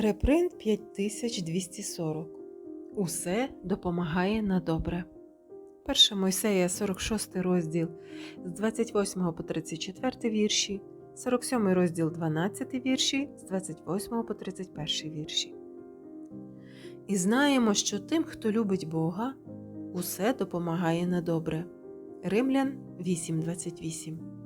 Репринт 5240. Усе допомагає на добре. 1 Мойсея 46 розділ з 28 по 34 вірші, 47 розділ 12 вірші з 28 по 31 вірші. І знаємо, що тим, хто любить Бога, усе допомагає на добре. Римлян 8.28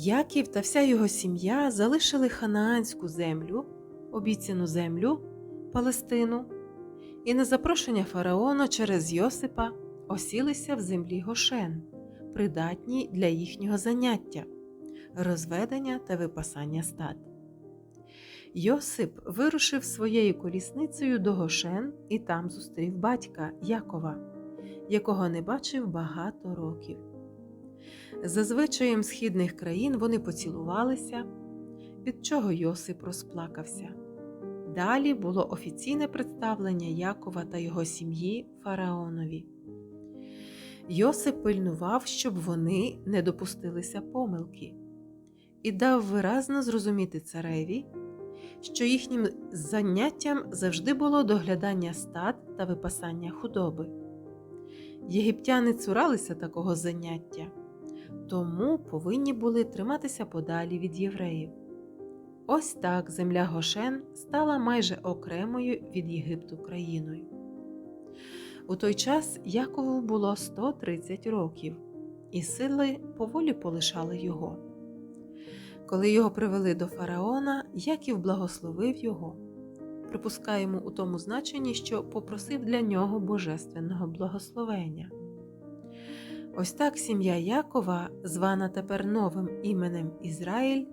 Яків та вся його сім'я залишили ханаанську землю, обіцяну землю, Палестину, і на запрошення фараона через Йосипа осілися в землі Гошен, придатній для їхнього заняття, розведення та випасання стад. Йосип вирушив своєю колісницею до Гошен і там зустрів батька Якова, якого не бачив багато років. За звичаєм східних країн вони поцілувалися, від чого Йосип розплакався. Далі було офіційне представлення Якова та його сім'ї фараонові. Йосип пильнував, щоб вони не допустилися помилки, і дав виразно зрозуміти цареві, що їхнім заняттям завжди було доглядання стад та випасання худоби. Єгиптяни цуралися такого заняття тому повинні були триматися подалі від євреїв. Ось так земля Гошен стала майже окремою від Єгипту країною. У той час Якову було 130 років, і сили поволі полишали його. Коли його привели до фараона, Яків благословив його. Припускаємо у тому значенні, що попросив для нього божественного благословення. Ось так сім'я Якова, звана тепер новим іменем Ізраїль,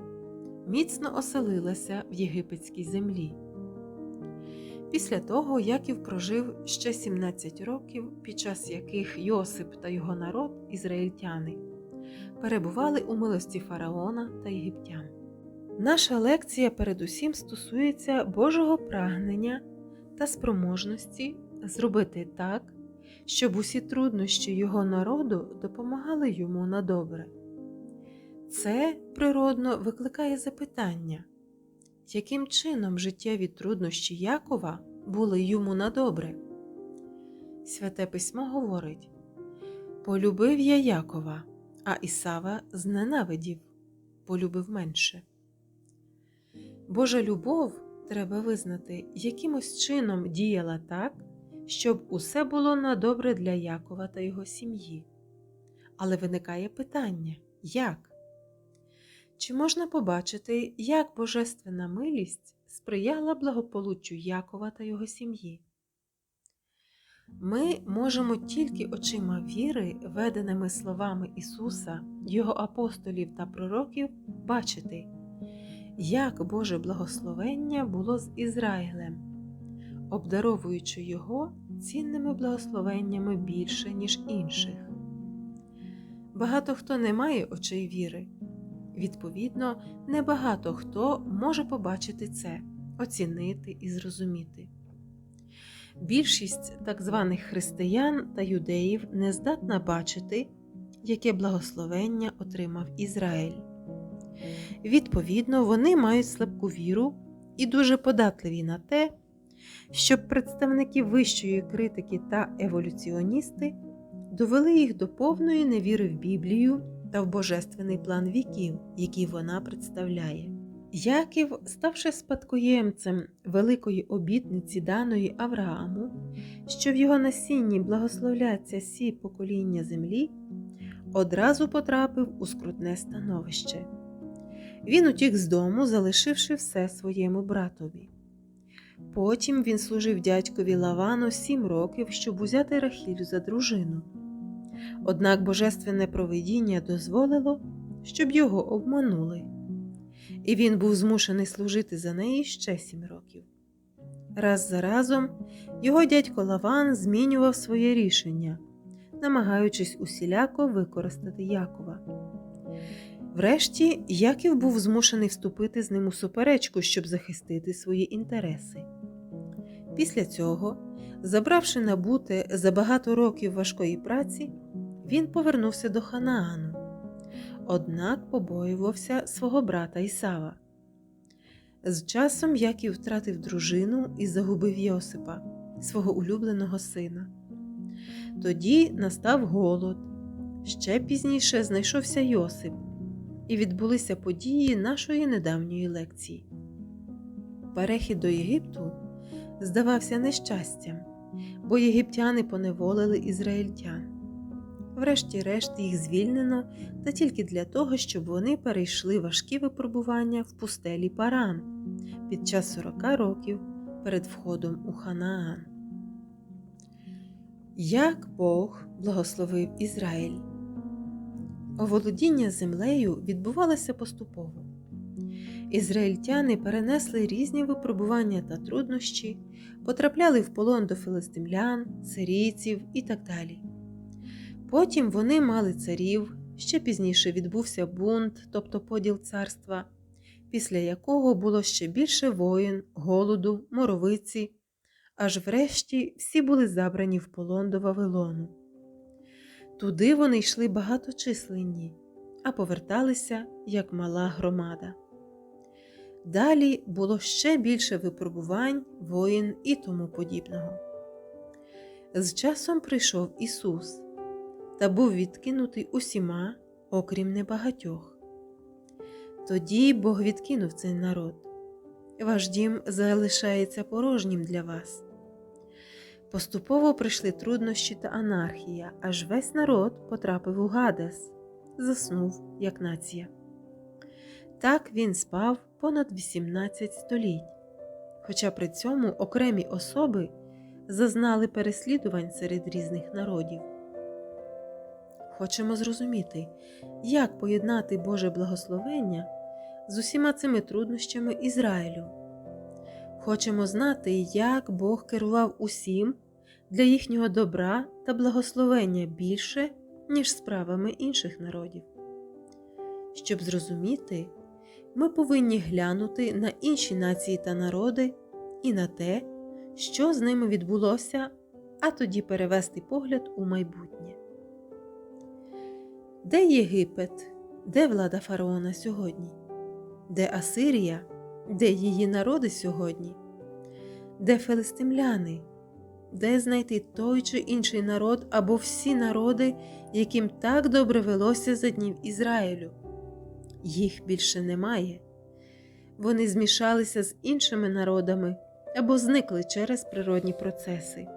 міцно оселилася в єгипетській землі. Після того Яків прожив ще 17 років, під час яких Йосип та його народ, ізраїльтяни, перебували у милості фараона та єгиптян. Наша лекція передусім стосується Божого прагнення та спроможності зробити так щоб усі труднощі його народу допомагали йому на добре. Це природно викликає запитання, яким чином життєві труднощі Якова були йому на добре? Святе письмо говорить Полюбив я Якова, а Ісава зненавидів, полюбив менше. Божа любов треба визнати, якимось чином діяла так, щоб усе було на добре для Якова та його сім'ї. Але виникає питання як? Чи можна побачити, як Божественна милість сприяла благополуччю Якова та його сім'ї? Ми можемо тільки очима віри, веденими словами Ісуса, Його апостолів та пророків, бачити, як Боже благословення було з Ізраїлем обдаровуючи його цінними благословеннями більше, ніж інших. Багато хто не має очей віри. Відповідно, небагато хто може побачити це, оцінити і зрозуміти. Більшість так званих християн та юдеїв не здатна бачити, яке благословення отримав Ізраїль. Відповідно, вони мають слабку віру і дуже податливі на те, щоб представники вищої критики та еволюціоністи довели їх до повної невіри в Біблію та в божественний план віків, який вона представляє. Яків, ставши спадкоємцем великої обітниці даної Аврааму, що в його насінні благословляться всі покоління землі, одразу потрапив у скрутне становище. Він утік з дому, залишивши все своєму братові. Потім він служив дядькові Лавану сім років, щоб узяти Рахілю за дружину. Однак божественне провидіння дозволило, щоб його обманули, і він був змушений служити за неї ще сім років. Раз за разом його дядько Лаван змінював своє рішення, намагаючись усіляко використати Якова. Врешті Яків був змушений вступити з ним у суперечку, щоб захистити свої інтереси. Після цього, забравши набуте за багато років важкої праці, він повернувся до Ханаану, однак побоювався свого брата Ісава. З часом Яків втратив дружину і загубив Йосипа, свого улюбленого сина. Тоді настав голод. Ще пізніше знайшовся Йосип, і відбулися події нашої недавньої лекції. Перехід до Єгипту здавався нещастям, бо єгиптяни поневолили ізраїльтян. Врешті-решт їх звільнено та тільки для того, щоб вони перейшли важкі випробування в пустелі Паран під час 40 років перед входом у Ханаан. Як Бог благословив Ізраїль. Оволодіння землею відбувалося поступово. Ізраїльтяни перенесли різні випробування та труднощі, потрапляли в полон до филистимлян, сирійців і так далі. Потім вони мали царів, ще пізніше відбувся бунт, тобто поділ царства, після якого було ще більше воїн, голоду, моровиці, аж врешті всі були забрані в полон до Вавилону. Туди вони йшли багаточисленні, а поверталися як мала громада. Далі було ще більше випробувань, воїн і тому подібного. З часом прийшов Ісус та був відкинутий усіма, окрім небагатьох. Тоді Бог відкинув цей народ. Ваш дім залишається порожнім для вас. Поступово прийшли труднощі та анархія, аж весь народ потрапив у Гадес, заснув як нація. Так він спав понад 18 століть, хоча при цьому окремі особи зазнали переслідувань серед різних народів. Хочемо зрозуміти, як поєднати Боже благословення з усіма цими труднощами Ізраїлю. Хочемо знати, як Бог керував усім для їхнього добра та благословення більше, ніж справами інших народів. Щоб зрозуміти, ми повинні глянути на інші нації та народи і на те, що з ними відбулося, а тоді перевести погляд у майбутнє. Де Єгипет, де влада фараона сьогодні? Де Асирія, де її народи сьогодні? Де филистимляни? Де знайти той чи інший народ або всі народи, яким так добре велося за днів Ізраїлю? Їх більше немає. Вони змішалися з іншими народами або зникли через природні процеси.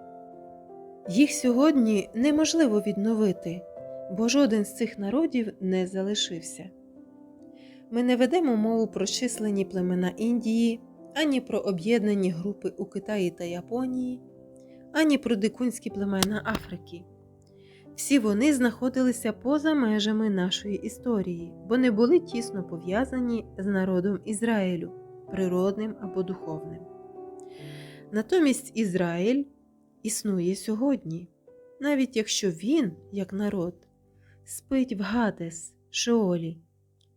Їх сьогодні неможливо відновити, бо жоден з цих народів не залишився. Ми не ведемо мову про численні племена Індії, ані про об'єднані групи у Китаї та Японії, ані про дикунські племена Африки. Всі вони знаходилися поза межами нашої історії, бо не були тісно пов'язані з народом Ізраїлю, природним або духовним. Натомість Ізраїль існує сьогодні, навіть якщо він, як народ, спить в Гадес, Шеолі,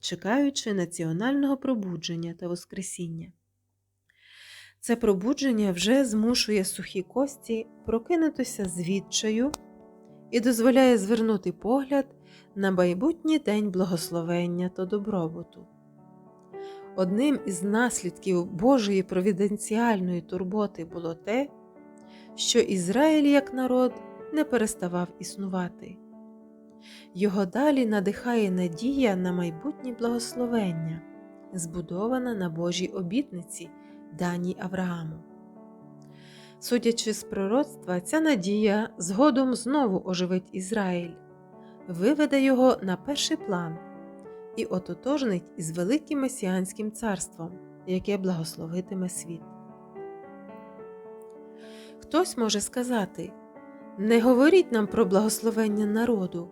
чекаючи національного пробудження та Воскресіння. Це пробудження вже змушує сухі кості прокинутися з відчаю і дозволяє звернути погляд на майбутній день благословення та добробуту. Одним із наслідків Божої провіденціальної турботи було те, що Ізраїль як народ не переставав існувати. Його далі надихає надія на майбутнє благословення, збудована на Божій обітниці, даній Аврааму. Судячи з пророцтва, ця надія згодом знову оживить Ізраїль, виведе його на перший план і ототожнить із великим месіанським царством, яке благословитиме світ. Хтось може сказати не говоріть нам про благословення народу,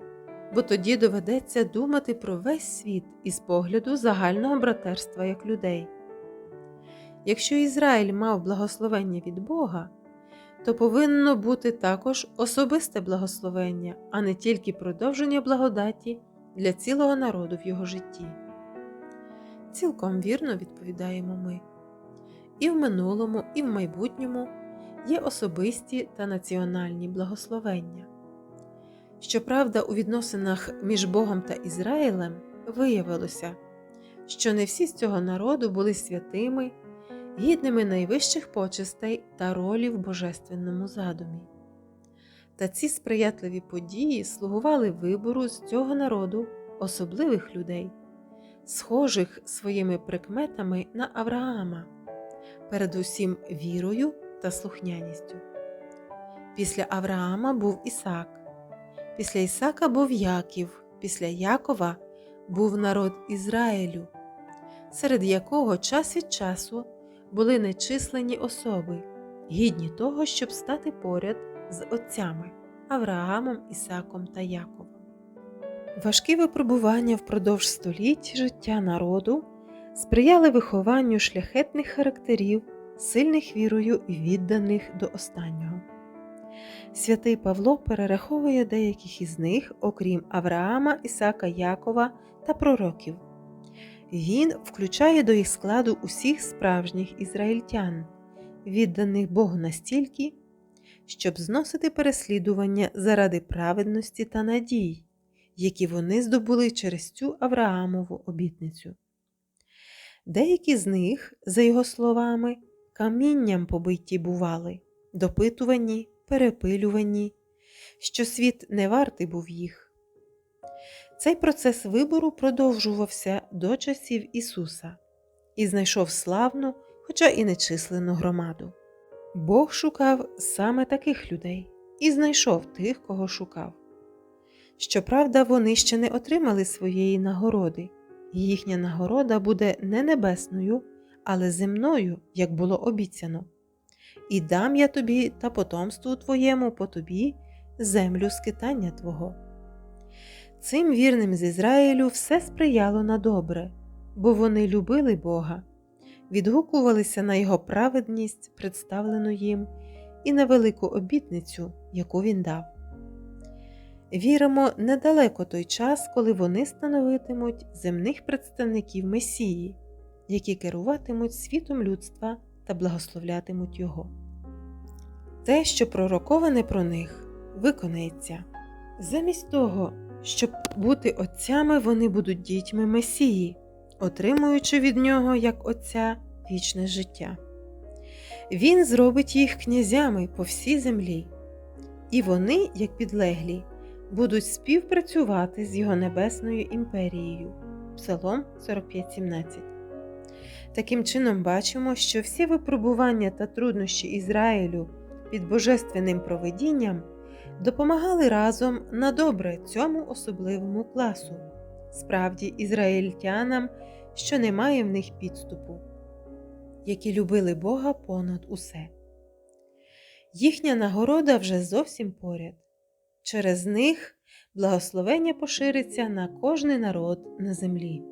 бо тоді доведеться думати про весь світ із погляду загального братерства як людей. Якщо Ізраїль мав благословення від Бога, то повинно бути також особисте благословення, а не тільки продовження благодаті для цілого народу в його житті. Цілком вірно відповідаємо ми. І в минулому, і в майбутньому є особисті та національні благословення. Щоправда, у відносинах між Богом та Ізраїлем виявилося, що не всі з цього народу були святими гідними найвищих почестей та ролі в божественному задумі. Та ці сприятливі події слугували вибору з цього народу особливих людей, схожих своїми прикметами на Авраама, передусім вірою та слухняністю. Після Авраама був Ісак, після Ісака був Яків, після Якова був народ Ізраїлю, серед якого час від часу були нечислені особи, гідні того, щоб стати поряд з отцями Авраамом, Ісаком та Яковом. Важкі випробування впродовж століть життя народу сприяли вихованню шляхетних характерів, сильних вірою і відданих до останнього. Святий Павло перераховує деяких із них, окрім Авраама, Ісака, Якова та пророків. Він включає до їх складу усіх справжніх ізраїльтян, відданих Богу настільки, щоб зносити переслідування заради праведності та надій, які вони здобули через цю Авраамову обітницю. Деякі з них, за його словами, камінням побиті бували, допитувані, перепилювані, що світ не вартий був їх. Цей процес вибору продовжувався до часів Ісуса і знайшов славну, хоча і нечисленну громаду. Бог шукав саме таких людей і знайшов тих, кого шукав. Щоправда, вони ще не отримали своєї нагороди, і їхня нагорода буде не небесною, але земною, як було обіцяно. І дам я тобі та потомству твоєму по тобі землю скитання Твого. Цим вірним з Ізраїлю все сприяло на добре, бо вони любили Бога, відгукувалися на Його праведність, представлену їм, і на велику обітницю, яку він дав. Віримо недалеко той час, коли вони становитимуть земних представників Месії, які керуватимуть світом людства та благословлятимуть Його. Те, що пророковане про них, виконається. Замість того, щоб бути отцями, вони будуть дітьми Месії, отримуючи від нього як Отця вічне життя. Він зробить їх князями по всій землі, і вони, як підлеглі, будуть співпрацювати з його небесною імперією. Псалом 45:17. Таким чином бачимо, що всі випробування та труднощі Ізраїлю під божественним проведінням допомагали разом на добре цьому особливому класу, справді ізраїльтянам, що немає в них підступу, які любили Бога понад усе. Їхня нагорода вже зовсім поряд. Через них благословення пошириться на кожний народ на землі.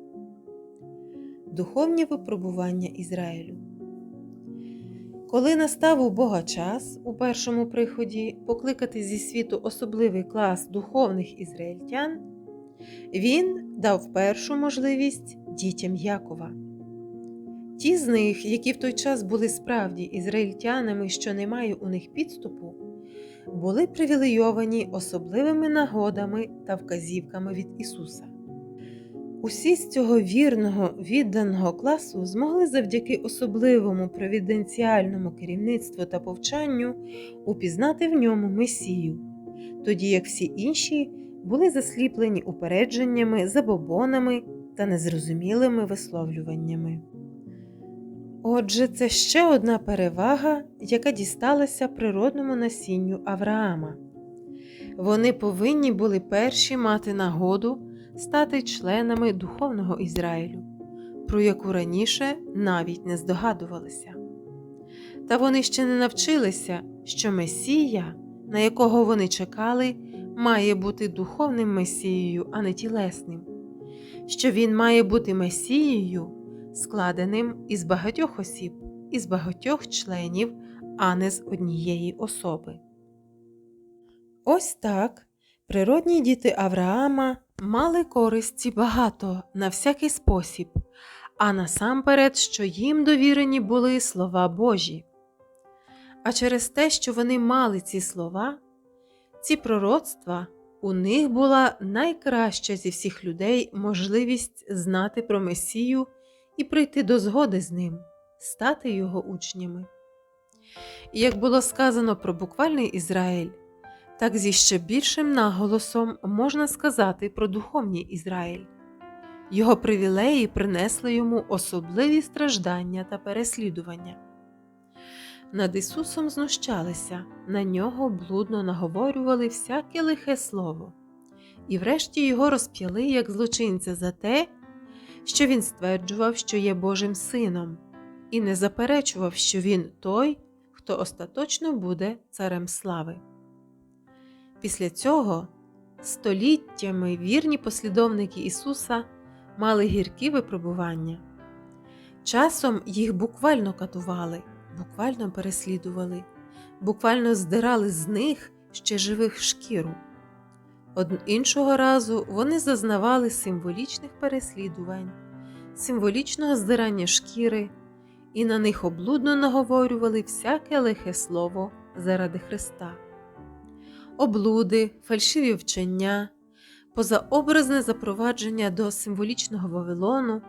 Духовні випробування Ізраїлю. Коли настав у Бога час у першому приході покликати зі світу особливий клас духовних ізраїльтян, він дав першу можливість дітям Якова. Ті з них, які в той час були справді ізраїльтянами, що немає у них підступу, були привілейовані особливими нагодами та вказівками від Ісуса. Усі з цього вірного, відданого класу змогли завдяки особливому провіденціальному керівництву та повчанню упізнати в ньому Месію, тоді як всі інші були засліплені упередженнями, забобонами та незрозумілими висловлюваннями. Отже, це ще одна перевага, яка дісталася природному насінню Авраама. Вони повинні були перші мати нагоду стати членами духовного Ізраїлю, про яку раніше навіть не здогадувалися. Та вони ще не навчилися, що Месія, на якого вони чекали, має бути духовним Месією, а не тілесним, що він має бути Месією, складеним із багатьох осіб, із багатьох членів, а не з однієї особи. Ось так природні діти Авраама мали користі багато на всякий спосіб, а насамперед, що їм довірені були слова Божі. А через те, що вони мали ці слова, ці пророцтва, у них була найкраща зі всіх людей можливість знати про Месію і прийти до згоди з ним, стати його учнями. І як було сказано про буквальний Ізраїль, так зі ще більшим наголосом можна сказати про духовний Ізраїль. Його привілеї принесли йому особливі страждання та переслідування. Над Ісусом знущалися, на нього блудно наговорювали всяке лихе слово, і врешті його розп'яли як злочинця за те, що він стверджував, що є Божим сином, і не заперечував, що він той, хто остаточно буде царем слави. Після цього століттями вірні послідовники Ісуса мали гіркі випробування. Часом їх буквально катували, буквально переслідували, буквально здирали з них ще живих шкіру. Од іншого разу вони зазнавали символічних переслідувань, символічного здирання шкіри, і на них облудно наговорювали всяке лихе слово заради Христа. Облуди, фальшиві вчення, позаобразне запровадження до символічного Вавилону,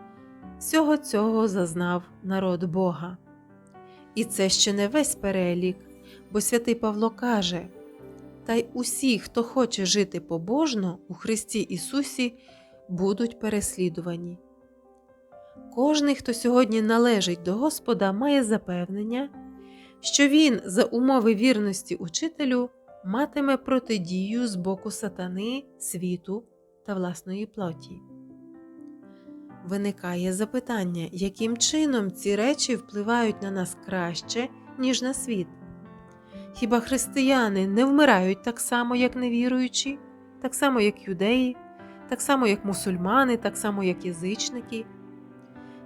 всього цього зазнав народ Бога. І це ще не весь перелік, бо святий Павло каже Та й усі, хто хоче жити побожно у Христі Ісусі, будуть переслідувані. Кожний, хто сьогодні належить до Господа, має запевнення, що він за умови вірності учителю матиме протидію з боку сатани, світу та власної плоті. Виникає запитання, яким чином ці речі впливають на нас краще, ніж на світ? Хіба християни не вмирають так само, як невіруючі, так само, як юдеї, так само, як мусульмани, так само, як язичники?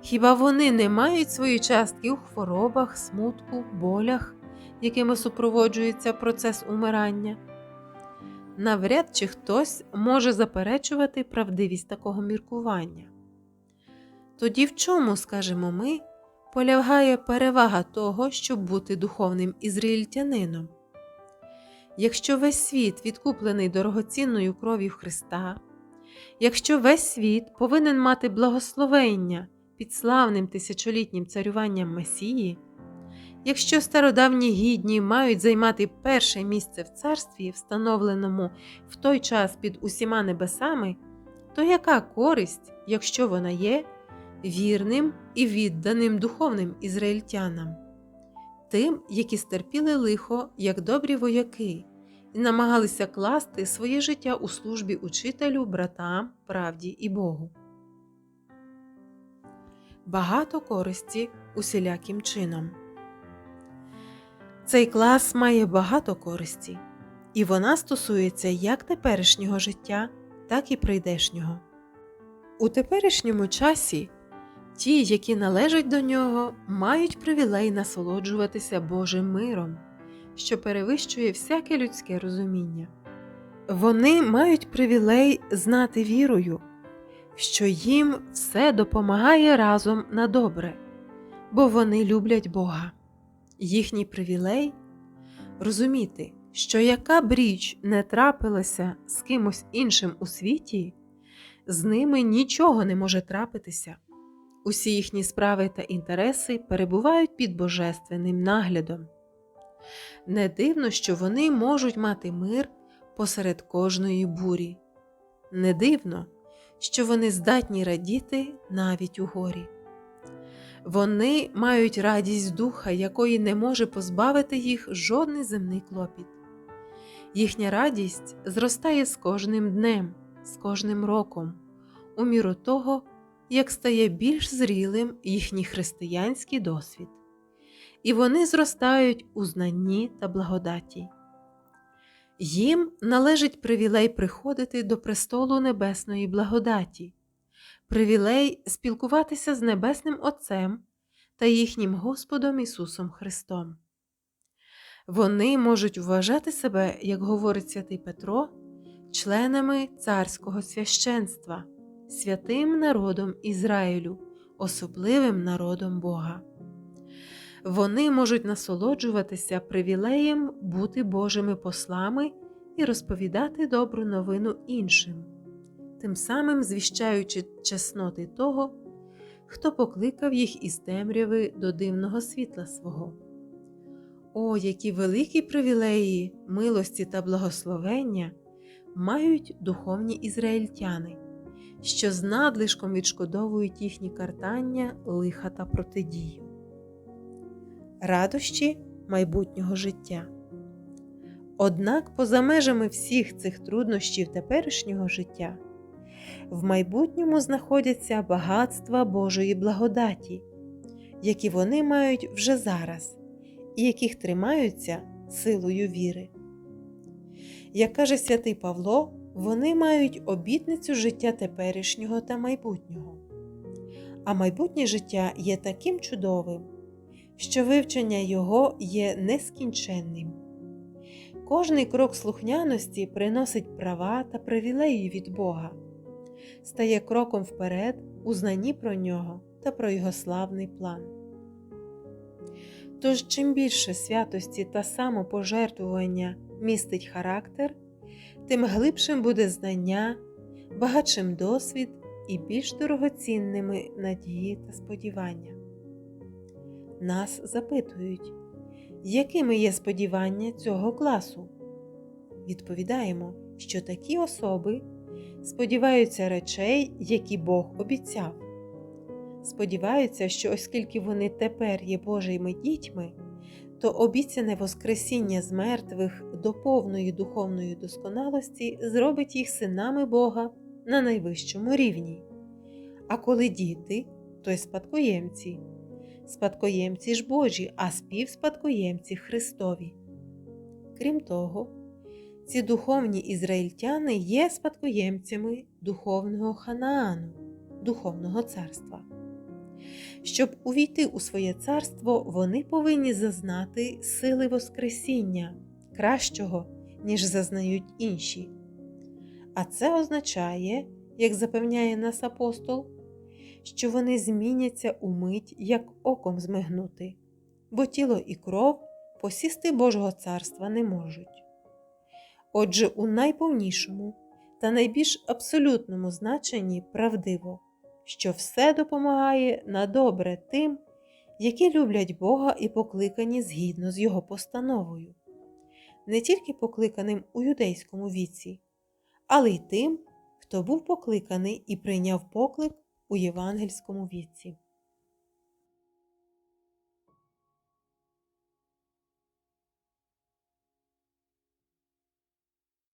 Хіба вони не мають свої частки у хворобах, смутку, болях, якими супроводжується процес умирання? Навряд чи хтось може заперечувати правдивість такого міркування. Тоді в чому, скажемо ми, полягає перевага того, щоб бути духовним ізраїльтянином? Якщо весь світ відкуплений дорогоцінною кров'ю Христа, якщо весь світ повинен мати благословення під славним тисячолітнім царюванням Месії, якщо стародавні гідні мають займати перше місце в царстві, встановленому в той час під усіма небесами, то яка користь, якщо вона є? вірним і відданим духовним ізраїльтянам, тим, які стерпіли лихо, як добрі вояки, і намагалися класти своє життя у службі учителю, братам, правді і Богу. Багато користі усіляким чином. Цей клас має багато користі, і вона стосується як теперішнього життя, так і прийдешнього. У теперішньому часі Ті, які належать до нього, мають привілей насолоджуватися Божим миром, що перевищує всяке людське розуміння. Вони мають привілей знати вірою, що їм все допомагає разом на добре, бо вони люблять Бога. Їхній привілей розуміти, що яка б річ не трапилася з кимось іншим у світі, з ними нічого не може трапитися. Усі їхні справи та інтереси перебувають під божественним наглядом. Не дивно, що вони можуть мати мир посеред кожної бурі. Не дивно, що вони здатні радіти навіть у горі. Вони мають радість духа, якої не може позбавити їх жодний земний клопіт. Їхня радість зростає з кожним днем, з кожним роком, у міру того, як стає більш зрілим їхній християнський досвід, і вони зростають у знанні та благодаті. Їм належить привілей приходити до престолу Небесної благодаті, привілей спілкуватися з Небесним Отцем та їхнім Господом Ісусом Христом. Вони можуть вважати себе, як говорить святий Петро, членами царського священства святим народом Ізраїлю, особливим народом Бога. Вони можуть насолоджуватися привілеєм бути Божими послами і розповідати добру новину іншим, тим самим звіщаючи чесноти того, хто покликав їх із темряви до дивного світла свого. О, які великі привілеї, милості та благословення мають духовні ізраїльтяни, що з надлишком відшкодовують їхні картання, лиха та протидію. Радощі майбутнього життя. Однак, поза межами всіх цих труднощів теперішнього життя, в майбутньому знаходяться багатства Божої благодаті, які вони мають вже зараз і яких тримаються силою віри. Як каже святий Павло, вони мають обітницю життя теперішнього та майбутнього. А майбутнє життя є таким чудовим, що вивчення його є нескінченним. Кожний крок слухняності приносить права та привілеї від Бога, стає кроком вперед у знанні про нього та про його славний план. Тож, чим більше святості та самопожертвування містить характер, тим глибшим буде знання, багатшим досвід і більш дорогоцінними надії та сподівання. Нас запитують, якими є сподівання цього класу? Відповідаємо, що такі особи сподіваються речей, які Бог обіцяв. Сподіваються, що оскільки вони тепер є Божими дітьми, то обіцяне Воскресіння з мертвих до повної духовної досконалості зробить їх синами Бога на найвищому рівні. А коли діти, то й спадкоємці, спадкоємці ж Божі, а співспадкоємці Христові. Крім того, ці духовні ізраїльтяни є спадкоємцями духовного Ханаану, духовного царства. Щоб увійти у своє царство, вони повинні зазнати сили Воскресіння кращого, ніж зазнають інші. А це означає, як запевняє нас апостол, що вони зміняться у мить, як оком змигнути, бо тіло і кров посісти Божого царства не можуть. Отже, у найповнішому та найбільш абсолютному значенні правдиво що все допомагає на добре тим, які люблять Бога і покликані згідно з Його постановою, не тільки покликаним у юдейському віці, але й тим, хто був покликаний і прийняв поклик у євангельському віці.